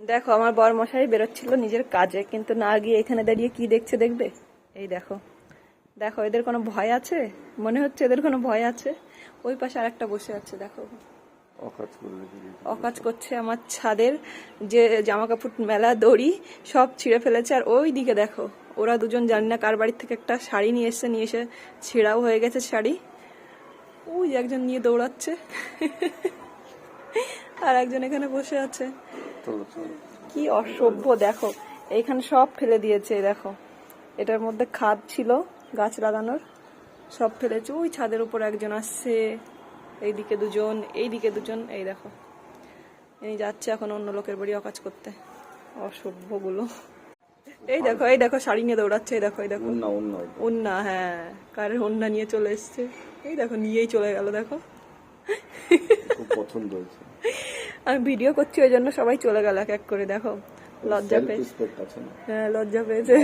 দেখো আমার বর মশাই বেরোচ্ছিল নিজের কাজে কিন্তু না গিয়ে এখানে দাঁড়িয়ে কি দেখছে দেখবে? এই দেখো। দেখো এদের কোনো ভয় আছে? মনে হচ্ছে এদের কোনো ভয় আছে? ওই পাশে আরেকটা বসে আছে দেখো। অকাজ অকাজ করছে আমার ছাদের যে জামা কাপড় মেলা দড়ি সব ছিঁড়ে ফেলেছে। আর ওই দিকে দেখো ওরা দুজন জানি না কার বাড়ির থেকে একটা শাড়ি নিয়ে এসছে নিয়ে এসে ছেঁড়াও হয়ে গেছে শাড়ি। ওই একজন নিয়ে দৌড়াচ্ছে। আর একজন এখানে বসে আছে। চলো কি অসভ্য দেখো। এইখানে সব ফেলে দিয়েছে এই দেখো। এটার মধ্যে খাদ ছিল গাছ লাগানোর। সব ফেলেছে। ওই ছাদের উপর একজন আসছে এইদিকে দুজন এইদিকে দুজন এই দেখো। এই যাচ্ছে এখন অন্য লোকের বাড়ি অকাজ করতে। অসভ্যগুলো। এই দেখো এই দেখো শাড়ি নিয়ে দৌড়াচ্ছে এই দেখো এই দেখো। অন্য অন্য উন্না হ্যাঁ। কারের উন্না নিয়ে চলে এসছে। এই দেখো নিয়েই চলে গেল দেখো। পছন্দ হয়েছে। আমি ভিডিও করছি ওই জন্য সবাই চলে গেল এক এক করে দেখো। লজ্জা পেয়ে হ্যাঁ লজ্জা পেয়েছে।